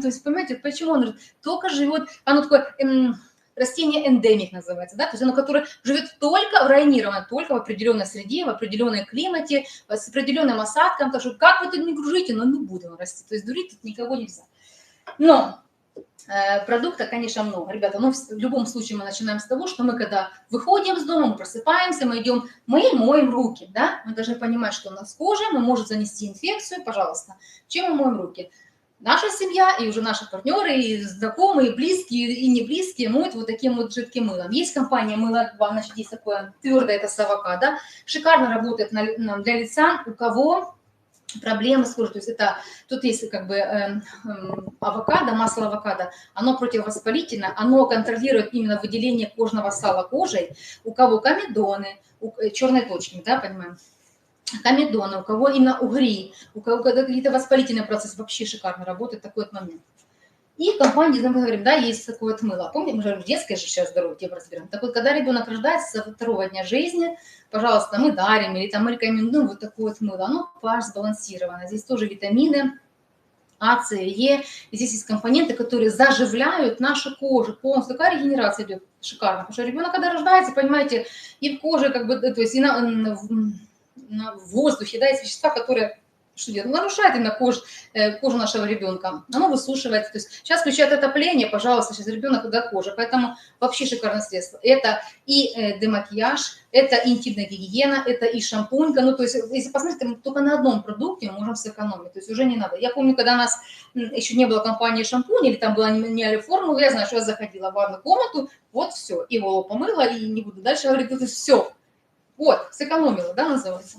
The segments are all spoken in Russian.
то есть, понимаете, почему он только живет, оно такое, эм, растение эндемик называется, да, то есть оно, которое живет только в районированно, только в определенной среде, в определенной климате, с определенным осадком, так что как вы тут не гружите, но не будет он расти, то есть дурить тут никого нельзя. Но э, продукта, конечно, много. Ребята, но в любом случае мы начинаем с того, что мы когда выходим с дома, мы просыпаемся, мы идем, мы моем руки, да, мы должны понимать, что у нас кожа, мы может занести инфекцию, пожалуйста. Чем мы моем руки? Наша семья и уже наши партнеры, и знакомые, и близкие, и не близкие. Моют вот таким вот жидким мылом. Есть компания мыло, значит, есть такое твердое, это Савака, да, шикарно работает на, для лица, у кого проблемы с кожей, то есть это, тут есть как бы э, э, авокадо, масло авокадо, оно противовоспалительное, оно контролирует именно выделение кожного сала кожей, у кого комедоны, у, э, черной точки, да, понимаем, комедоны, у кого именно угри, у кого какие-то воспалительные процессы, вообще шикарно работает такой вот момент. И компания, мы говорим, да, есть такое вот мыло. Помните, мы же в детское же сейчас здоровье тему разберем. Так вот, когда ребенок рождается со второго дня жизни, пожалуйста, мы дарим или там мы рекомендуем вот такое вот мыло. Оно pH сбалансировано. Здесь тоже витамины, а, С, Е. И здесь есть компоненты, которые заживляют нашу кожу. Полностью такая регенерация идет шикарно. Потому что ребенок, когда рождается, понимаете, и в коже, как бы, то есть и на, в воздухе, да, есть вещества, которые что делает? Нарушает именно кожу, э, кожу нашего ребенка. Оно высушивается. То есть сейчас включает отопление, пожалуйста, сейчас ребенок до кожи. Поэтому вообще шикарное средство. Это и э, демакияж, это интимная гигиена, это и шампунька. Ну, то есть, если посмотрите, только на одном продукте мы можем сэкономить. То есть уже не надо. Я помню, когда у нас еще не было компании шампунь, или там была не формула, я знаю, что я заходила в ванную комнату, вот все, и голову помыла, и не буду дальше говорить, это все, вот, сэкономила, да, называется.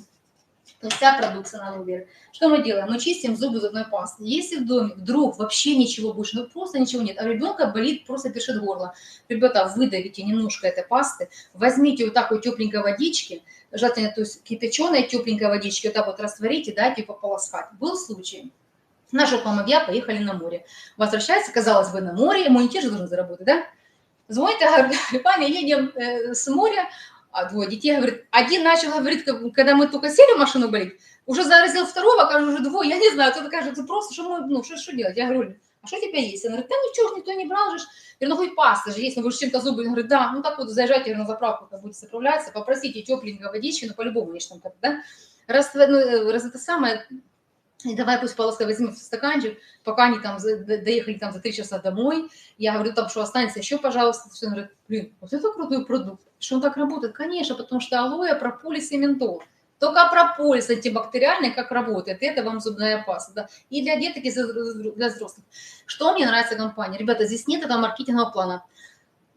То есть вся продукция на выбор. Что мы делаем? Мы чистим зубы зубной пастой. Если в доме вдруг вообще ничего больше, ну просто ничего нет, а ребенка болит, просто першит горло, ребята, выдавите немножко этой пасты, возьмите вот так вот тепленькой водички, желательно, то есть кипяченой тепленькой водички, вот так вот растворите, дайте пополоскать. Был случай. Наша помовья поехали на море. Возвращается, казалось бы, на море, иммунитет же должен заработать, да? Звонит, говорит, Паня, едем э, с моря, а двое детей, говорит, один начал говорить, когда мы только сели в машину болеть, уже заразил второго, кажется, уже двое, я не знаю, кто-то кажется, просто, что мы, ну, что, что делать? Я говорю, а что у тебя есть? Она говорит, да ничего, никто не брал же. Я говорю, ну хоть паста же есть, ну вы же чем-то зубы. Я говорю, да, ну так вот, заезжайте на заправку, как будете заправляться, попросите тепленькой водички, ну по-любому есть там, да. Раз, ну, раз это самое, и давай пусть полоска возьмет стаканчик, пока они там доехали там за три часа домой. Я говорю, там что останется еще, пожалуйста. Все, он говорит, блин, вот это крутой продукт. Что он так работает? Конечно, потому что алоэ, прополис и ментол. Только прополис антибактериальный как работает. Это вам зубная паста. Да? И для деток, и для взрослых. Что мне нравится компания? Ребята, здесь нет этого маркетингового плана.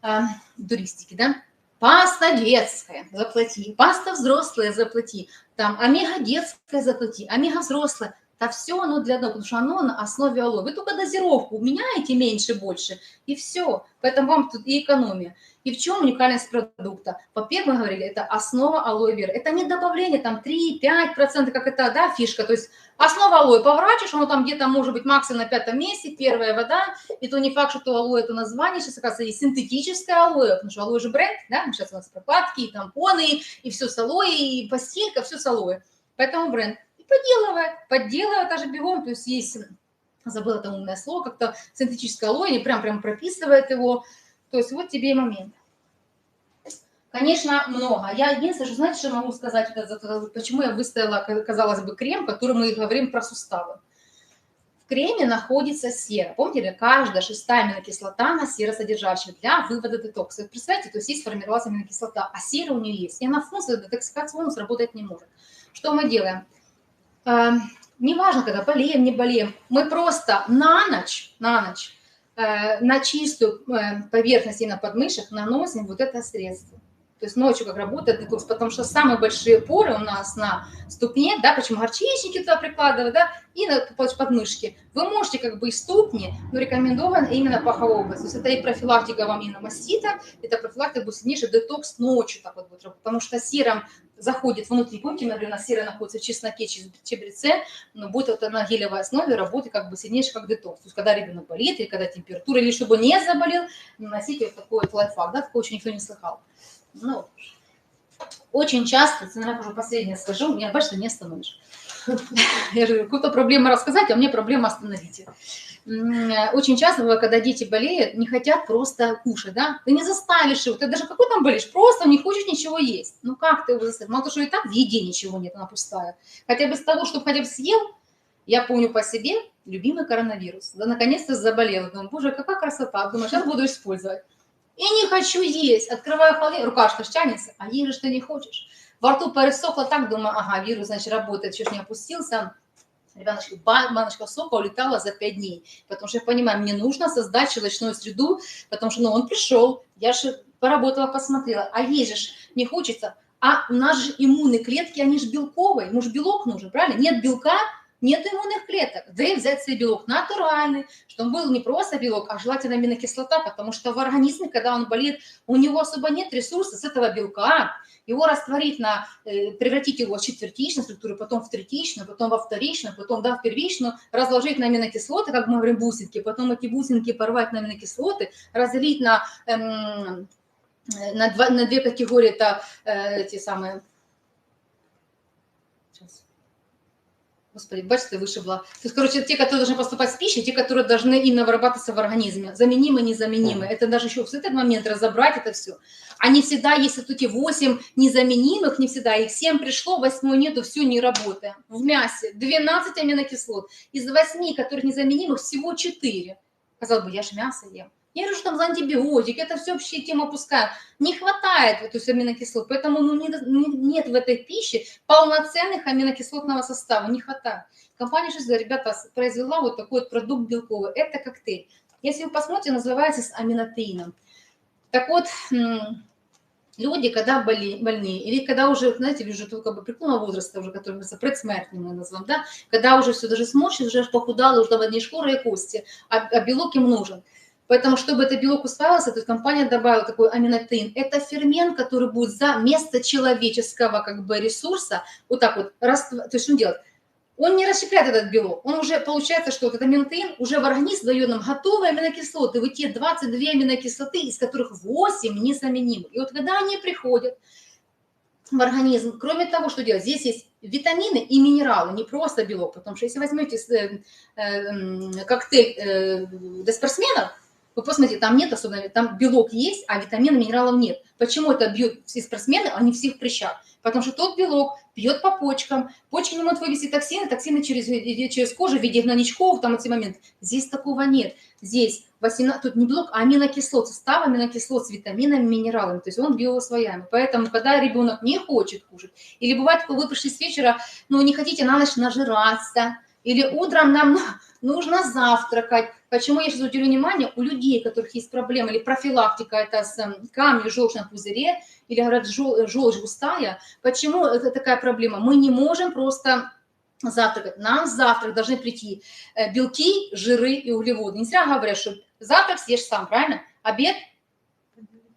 А, туристики, да? Паста детская, заплати. Паста взрослая, заплати. Там омега детская, заплати. Омега взрослая. Да все оно для одного, потому что оно на основе алоэ. Вы только дозировку меняете меньше, больше, и все. Поэтому вам тут и экономия. И в чем уникальность продукта? Во-первых, мы говорили, это основа алоэ вера. Это не добавление, там 3-5%, как это, да, фишка. То есть основа алоэ поворачиваешь, оно там где-то может быть максимум на пятом месте, первая вода. И то не факт, что алоэ это название. Сейчас, оказывается, есть синтетическое алоэ, потому что алоэ же бренд, да, сейчас у нас прокладки, и тампоны, и все с алоэ, и постелька, все с алоэ. Поэтому бренд подделывает, подделывает даже бегом, то есть есть, забыла это умное слово, как-то синтетическое алоэ, прям, прям прописывает его, то есть вот тебе и момент. Конечно, много. Я единственное, что знаете, что могу сказать, почему я выставила, казалось бы, крем, который мы говорим про суставы. В креме находится сера. Помните, каждая шестая аминокислота на серосодержащая для вывода детокса. Представляете, то есть есть сформировалась аминокислота, а сера у нее есть. И она функция детоксикации у работать не может. Что мы делаем? Э, неважно, когда болеем, не болеем, мы просто на ночь, на ночь э, на чистую э, поверхность и на подмышек наносим вот это средство. То есть ночью как работает детокс, потому что самые большие поры у нас на ступне, да, почему горчичники туда прикладывают, да, и на подмышки. Вы можете как бы и ступни, но рекомендован именно паховая область. То есть это и профилактика вам именно мастита, это профилактика будет сильнейший детокс ночью так вот будет потому что сером заходит внутри, помните, например, сера находится в чесноке, чебреце, но будет вот на гелевой основе работать как бы сильнейший как детокс. То есть когда ребенок болит, или когда температура, или чтобы не заболел, наносите вот такой вот лайфхак, да, такого еще никто не слыхал. Ну, очень часто, наверное, уже последнее скажу, меня, бачите, не остановишь. Я же какую-то проблему рассказать, а мне проблема остановите. Очень часто, когда дети болеют, не хотят просто кушать, да? Ты не заставишь его, ты даже какой там болеешь, просто не хочешь ничего есть. Ну как ты его заставишь? Мало того, что и так в еде ничего нет, она пустая. Хотя бы с того, чтобы хотя бы съел, я помню по себе, любимый коронавирус. Да, наконец-то заболела. Думаю, боже, какая красота. Думаю, сейчас буду использовать. И не хочу есть. Открываю холодильник, рука что тянется, а есть же ты не хочешь. Во рту пересохло так, думаю, ага, вирус, значит, работает, чуть не опустился. Ребяточки, баночка сока улетала за пять дней. Потому что я понимаю, мне нужно создать щелочную среду, потому что ну, он пришел, я же поработала, посмотрела. А есть же не хочется. А у нас же иммунные клетки, они же белковые. Ему же белок нужен, правильно? Нет белка, нет иммунных клеток. Да и взять себе белок натуральный, чтобы был не просто белок, а желательно аминокислота, потому что в организме, когда он болит, у него особо нет ресурса с этого белка, его растворить на, э, превратить его в четвертичную структуру, потом в третичную, потом во вторичную, потом да, в первичную, разложить на аминокислоты, как мы говорим, бусинки, потом эти бусинки порвать на аминокислоты, разделить на, эм, на, два, на две категории, это э, эти самые Господи, бачите, вышибла. То есть, короче, те, которые должны поступать с пищей, те, которые должны именно вырабатываться в организме. Заменимые, незаменимые. Это даже еще в этот момент разобрать это все. А не всегда, если тут эти 8 незаменимых, не всегда, их 7 пришло, 8 нету, все не работает. В мясе 12 аминокислот. Из 8, которых незаменимых, всего 4. Казалось бы, я же мясо ем. Я говорю, что там за антибиотики, это все вообще тему опускаем. Не хватает вот, то аминокислот, поэтому ну, не, нет в этой пище полноценных аминокислотного состава, не хватает. Компания «Жизнь», ребята, произвела вот такой вот продукт белковый. Это коктейль. Если вы посмотрите, называется с аминотеином. Так вот, люди, когда боли, больные, или когда уже, знаете, уже только бы преклонного возраста, уже, который мы предсмертный мы называем, да, когда уже все даже сморщит, уже похудало, уже одни шкуры и кости, а, а белок им нужен. Поэтому, чтобы этот белок усваивался, эта компания добавила такой аминотеин. Это фермент, который будет за место человеческого как бы ресурса вот так вот, раз, то есть он делает? Он не расщепляет этот белок, он уже, получается, что вот этот аминотеин уже в организм дает нам готовые аминокислоты, вот те 22 аминокислоты, из которых 8 незаменимы. И вот когда они приходят в организм, кроме того, что делать, здесь есть витамины и минералы, не просто белок, потому что если возьмете э, э, коктейль э, для спортсменов, вы посмотрите, там нет особенно, там белок есть, а витаминов, минералов нет. Почему это бьют все спортсмены, а не все в прыщах? Потому что тот белок бьет по почкам, почки не могут вывести токсины, токсины через, через кожу в виде гнойничков, там эти моменты. Здесь такого нет. Здесь 18, тут не белок, а аминокислот, состав аминокислот с витаминами, минералами, то есть он биосвояемый. Поэтому, когда ребенок не хочет кушать, или бывает, вы пришли с вечера, ну, не хотите на ночь нажираться, или утром нам нужно завтракать. Почему я сейчас уделю внимание, у людей, у которых есть проблемы или профилактика, это с эм, камнем в желчном пузыре, или говорят, желчь густая, почему это такая проблема? Мы не можем просто завтракать. Нам завтрак должны прийти э, белки, жиры и углеводы. Не зря говорят, что завтрак съешь сам, правильно? Обед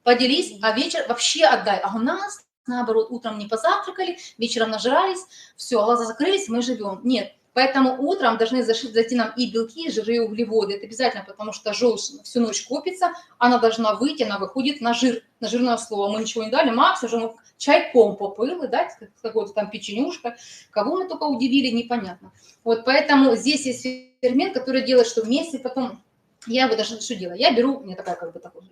поделись, а вечер вообще отдай. А у нас, наоборот, утром не позавтракали, вечером нажирались, все, глаза закрылись, мы живем. Нет, Поэтому утром должны зайти нам и белки, и жиры, и углеводы. Это обязательно, потому что желчь всю ночь копится, она должна выйти, она выходит на жир, на жирное слово. Мы ничего не дали, Макс уже ну, чайком попыл, да, какой-то там печенюшка. Кого мы только удивили, непонятно. Вот поэтому здесь есть фермент, который делает, что вместе потом... Я его даже что делаю? Я беру, у меня такая как бы такой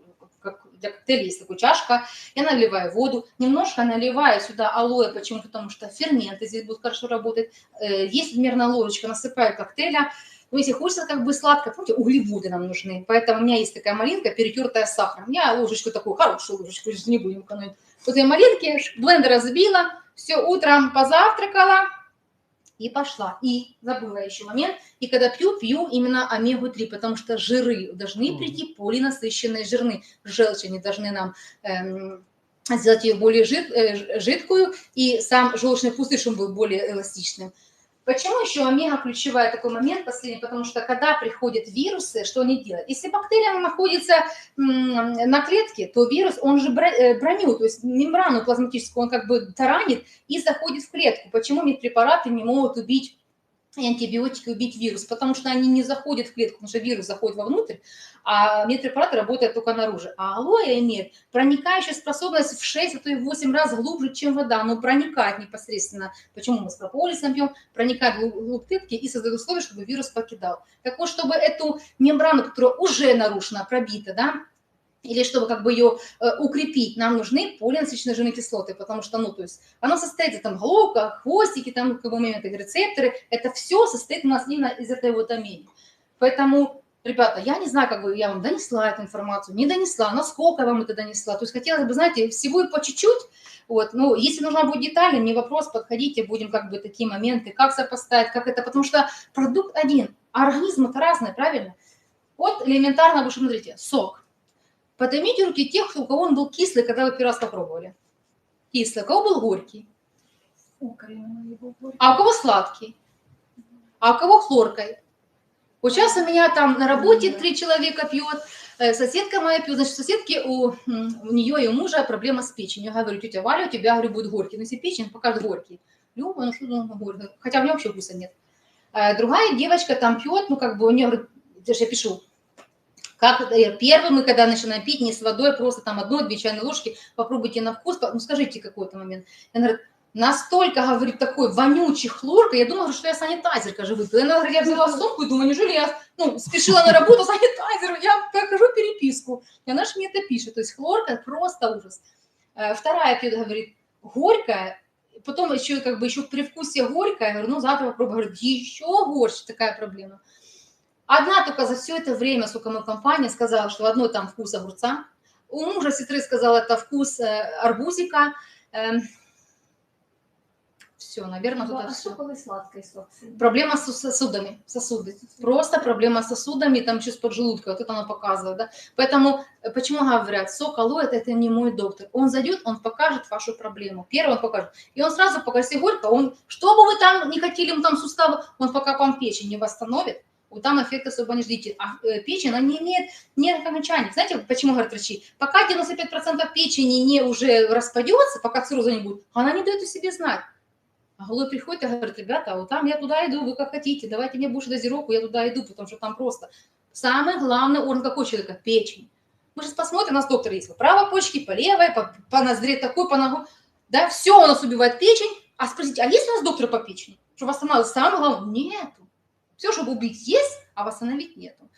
как для коктейля есть такая чашка, я наливаю воду, немножко наливаю сюда алоэ, почему? Потому что ферменты здесь будут хорошо работать. Э, есть примерно ложечка, насыпаю коктейля, ну, если хочется как бы сладко, помните, углеводы нам нужны. Поэтому у меня есть такая малинка, перетертая сахаром. Я ложечку такую, хорошую ложечку, не будем экономить. Вот я малинки, блендер разбила, все, утром позавтракала, и пошла. И забыла еще момент, и когда пью, пью именно омегу-3, потому что жиры должны прийти полинасыщенные жирны. Желчь они должны нам эм, сделать ее более жид, э, жидкую, и сам желчный пузырь, чтобы был более эластичным. Почему еще омега ключевая такой момент последний? Потому что когда приходят вирусы, что они делают? Если бактерия находится на клетке, то вирус, он же э, броню, то есть мембрану плазматическую, он как бы таранит и заходит в клетку. Почему медпрепараты не могут убить и антибиотики убить вирус, потому что они не заходят в клетку, потому что вирус заходит вовнутрь, а медпрепараты работают только наружу. А алоэ имеет проникающую способность в 6, а то и в 8 раз глубже, чем вода, но проникает непосредственно. Почему мы с прополисом пьем? Проникает глубь клетки и создает условия, чтобы вирус покидал. Так вот, чтобы эту мембрану, которая уже нарушена, пробита, да, или чтобы как бы ее э, укрепить, нам нужны полинасыщенные жирные кислоты, потому что, ну, то есть оно состоит из там головка, хвостики, там как бы моменты, рецепторы, это все состоит у нас именно из этой вот амини. Поэтому, ребята, я не знаю, как бы я вам донесла эту информацию, не донесла, насколько я вам это донесла, то есть хотелось бы, знаете, всего и по чуть-чуть, вот, ну, если нужна будет детали, не вопрос, подходите, будем как бы такие моменты, как сопоставить, как это, потому что продукт один, а организм это разный, правильно? Вот элементарно, вы смотрите, сок, Поднимите руки тех, у кого он был кислый, когда вы первый раз попробовали. Кислый. У кого был горький? А у кого сладкий? А у кого хлоркой? Вот сейчас у меня там на работе три человека пьет, э, соседка моя пьет, значит, соседки, у, у нее и у мужа проблема с печенью. Я говорю, тетя Валя, у тебя, говорю, будет горький. Ну, если печень, покажет горький. Люба, ну что ну, горький? Хотя у меня вообще вкуса нет. А другая девочка там пьет, ну, как бы у нее, говорит, я пишу, как первый мы, когда начинаем пить, не с водой, просто там одной-две чайные ложки, попробуйте на вкус, ну скажите какой-то момент. Она говорит, настолько, говорит, такой вонючий хлорка, я думала, что я санитайзерка же выпила. Она я взяла сумку и думаю, неужели я ну, спешила на работу санитайзером, я покажу переписку. И она же мне это пишет, то есть хлорка просто ужас. Э, вторая пьет, говорит, горькая, потом еще как бы еще при вкусе горькая, я говорю, ну завтра попробую, говорит, еще горше, такая проблема. Одна только за все это время, сколько мы в компании, сказала, что одной там вкус огурца. У мужа сестры сказала, это вкус э, арбузика. Эм, все, наверное, тут а все. сладкой Проблема с сосудами, сосуды. Просто проблема с сосудами, там что с поджелудкой, вот это она показывает, да. Поэтому, э, почему говорят, сок алоэ, это, не мой доктор. Он зайдет, он покажет вашу проблему. Первый он покажет. И он сразу покажет, если горько, он, что бы вы там не хотели, там суставы, он пока вам печень не восстановит, вот там эффект особо не ждите. А э, печень, она не имеет нервных окончаний. Знаете, почему говорят врачи? Пока 95% печени не уже распадется, пока цирроза не будет, она не дает о себе знать. А головой приходит и говорит, ребята, вот там я туда иду, вы как хотите, давайте мне больше дозировку, я туда иду, потому что там просто самый главный орган какой человека? Печень. Мы сейчас посмотрим, у нас доктор есть по правой почке, по левой, по, по ноздре такой, по ногу. Да, все у нас убивает печень. А спросите, а есть у нас доктор по печени? Что восстанавливать самое главное? Нету. Все, чтобы убить, есть, а восстановить нету.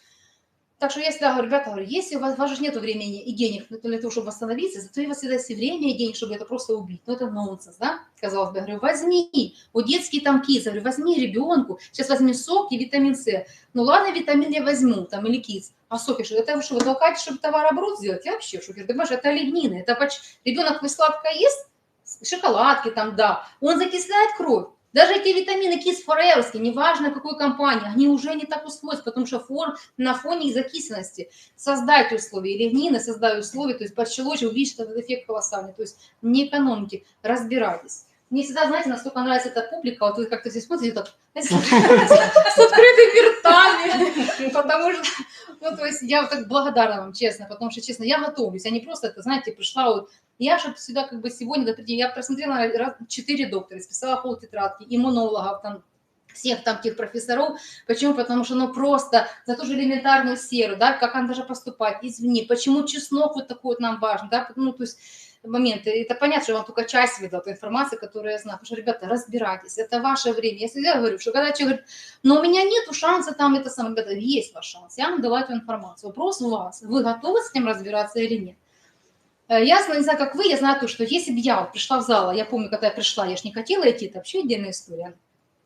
Так что я всегда говорю, ребята, говорю, если у вас, у вас же нет времени и денег для того, чтобы восстановиться, зато у вас всегда есть время и денег, чтобы это просто убить. Ну, это нонсенс, да? Казалось бы, я говорю, возьми, вот детские там кисы, говорю, возьми ребенку, сейчас возьми сок и витамин С. Ну, ладно, витамин я возьму, там, или кис. А соки, что это что, вы толкаете, чтобы товарооборот сделать? Я вообще шоке. Ты понимаешь, это оленины, это почти... Ребенок вы сладко ест, шоколадки там, да, он закисляет кровь. Даже эти витамины кис фореевские, неважно какой компании, они уже не так усвоятся, потому что фор на фоне их закисленности. Создайте условия, лигнины, создайте условия, то есть подщелочь, увидеть этот эффект колоссальный. То есть не экономите, разбирайтесь. Мне всегда, знаете, настолько нравится эта публика, вот вы как-то здесь смотрите, так, с открытыми ртами, потому что, ну, то есть я вот так благодарна вам, честно, потому что, честно, я готовлюсь, я не просто это, знаете, пришла вот я же сюда как бы сегодня, я просмотрела четыре доктора, списала пол тетрадки, иммунологов, там, всех там тех профессоров. Почему? Потому что ну просто за ту же элементарную серу, да, как она даже поступать извне. Почему чеснок вот такой вот нам важен, да, ну то есть моменты. Это понятно, что я вам только часть выдала той информации, которую я знаю. Потому что, ребята, разбирайтесь, это ваше время. Я всегда говорю, что когда человек говорит, но у меня нет шанса там это самое, ребята, есть ваш шанс. Я вам дала эту информацию. Вопрос у вас, вы готовы с этим разбираться или нет. Э, я не знаю, как вы, я знаю то, что если бы я вот пришла в зал, а я помню, когда я пришла, я же не хотела идти, это вообще отдельная история.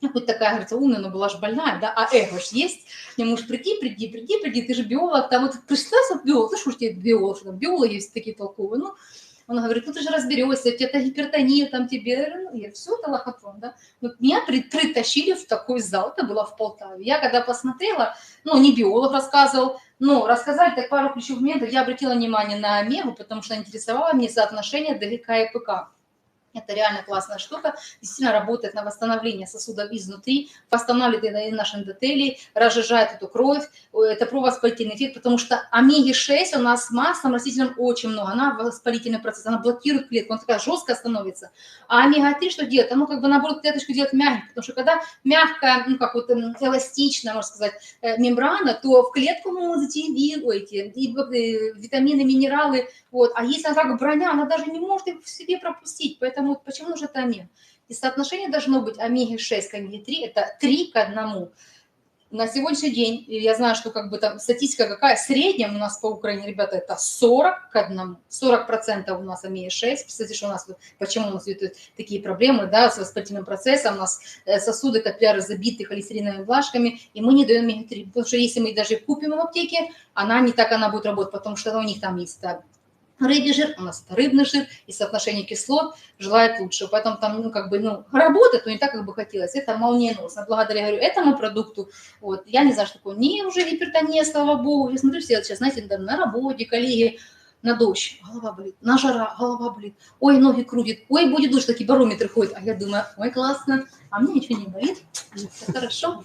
Я хоть такая, говорится, умная, но была же больная, да, а эго ж есть. Мне муж, приди, приди, приди, приди, ты же биолог, там вот пришла биолог, ты что ж тебе биолог, там биологи есть такие толковые, ну, он говорит, ну ты же разберешься, у тебя гипертония там тебе, ну, я все это лохотрон, да. Вот меня при, притащили в такой зал, это было в Полтаве. Я когда посмотрела, ну, не биолог рассказывал, но рассказали так пару ключевых моментов. Я обратила внимание на омегу, потому что интересовало мне соотношение ДГК и ПК. Это реально классная штука, действительно работает на восстановление сосудов изнутри, восстанавливает наши эндотелии, разжижает эту кровь, это провоспалительный эффект, потому что омеги-6 у нас в маслом растительном очень много, она воспалительный процесс, она блокирует клетку, она такая жесткая становится. А омега-3 что делает? Оно как бы наоборот клеточку делает мягкой, потому что когда мягкая, ну как вот эластичная, можно сказать, э, мембрана, то в клетку могут зайти и, эти, и витамины, минералы, вот. а если она как броня, она даже не может их в себе пропустить, поэтому Поэтому почему нужен это омега? И соотношение должно быть омеги-6 к омеге-3, это 3 к 1. На сегодняшний день, я знаю, что как бы там статистика какая, средняя у нас по Украине, ребята, это 40 к 1. 40% у нас омеги-6. Представьте, что у нас, почему у нас такие проблемы, да, с воспалительным процессом, у нас э, сосуды, капилляры забиты холестериновыми влажками, и мы не даем омеги-3. Потому что если мы даже купим в аптеке, она не так она будет работать, потому что у них там есть да, рыбий жир, у нас это рыбный жир, и соотношение кислот желает лучше. Поэтому там, ну, как бы, ну, работает, но не так, как бы хотелось. Это молниеносно. Благодаря, говорю, этому продукту, вот, я не знаю, что такое, не уже гипертония, слава богу. Я смотрю, все сейчас, знаете, на работе, коллеги, на дождь, голова болит, на жара, голова болит, ой, ноги крутит, ой, будет дождь, такие барометры ходят. А я думаю, ой, классно, а мне ничего не болит, все хорошо.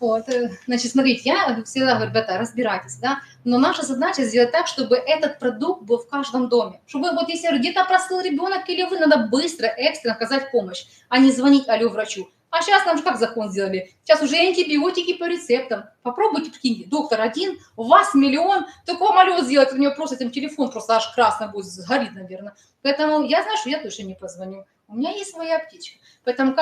Вот, э, значит, смотрите, я всегда говорю, ребята, разбирайтесь, да, но наша задача сделать так, чтобы этот продукт был в каждом доме. Чтобы вот если где-то простыл ребенок или вы, надо быстро, экстренно оказать помощь, а не звонить алло врачу. А сейчас нам же как закон сделали? Сейчас уже антибиотики по рецептам. Попробуйте, прикиньте, доктор один, у вас миллион, только вам сделать, у него просто этим телефон просто аж красно будет, сгорит, наверное. Поэтому я знаю, что я точно не позвоню. У меня есть своя аптечка. Поэтому как